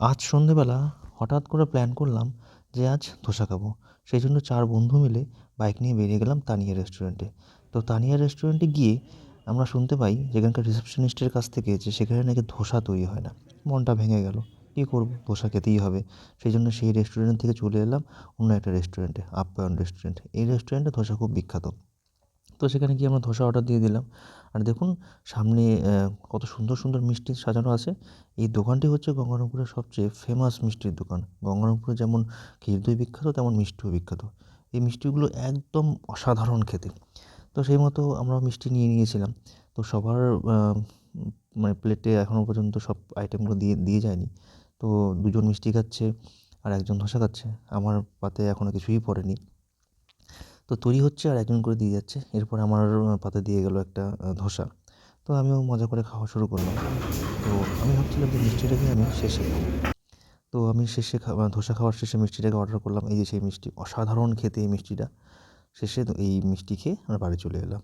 আজ সন্ধেবেলা হঠাৎ করে প্ল্যান করলাম যে আজ ধোসা খাব। সেই জন্য চার বন্ধু মিলে বাইক নিয়ে বেরিয়ে গেলাম তানিয়া রেস্টুরেন্টে তো তানিয়া রেস্টুরেন্টে গিয়ে আমরা শুনতে পাই যেখানকার রিসেপশনিস্টের কাছ থেকে যে সেখানে নাকি ধোসা তৈরি হয় না। মনটা ভেঙে গেল। কী করব? ধোসা খেতেই হবে। সেই জন্য সেই রেস্টুরেন্ট থেকে চলে এলাম অন্য একটা রেস্টুরেন্টে আপ্যায়ন রেস্টুরেন্ট এই রেস্টুরেন্টে ধোসা খুব বিখ্যাত। তো সেখানে গিয়ে আমরা ধোসা অর্ডার দিয়ে দিলাম। আর দেখুন, সামনে কত সুন্দর সুন্দর মিষ্টি সাজানো আছে। এই দোকানটি হচ্ছে গঙ্গারামপুরের সবচেয়ে ফেমাস মিষ্টির দোকান। গঙ্গারামপুরে যেমন ক্ষীর দই বিখ্যাত, তেমন মিষ্টিও বিখ্যাত। এই মিষ্টিগুলো একদম অসাধারণ খেতে। তো সেই মতো আমরা মিষ্টি নিয়ে নিয়েছিলাম। তো সবার মানে প্লেটে এখনও পর্যন্ত সব আইটেমগুলো দিয়ে দিয়ে যায়নি। তো দুজন মিষ্টি খাচ্ছে আর একজন ধোসা খাচ্ছে। আমার পাতে এখনও কিছুই পড়েনি। তো তৈরি হচ্ছে আর একজন করে দিয়ে যাচ্ছে। এরপর আমার পাতে দিয়ে গেল একটা ধোসা। তো আমিও মজা করে খাওয়া শুরু করলাম। তো আমি ভাবছিলাম যে মিষ্টিটাকে আমি শেষে খাব। তো আমি শেষে খাওয়া ধোসা খাওয়ার শেষে মিষ্টিটাকে অর্ডার করলাম। এই যে সেই মিষ্টি, অসাধারণ খেতে এই মিষ্টিটা। শেষে এই মিষ্টি খেয়ে আমরা বাড়ি চলে এলাম।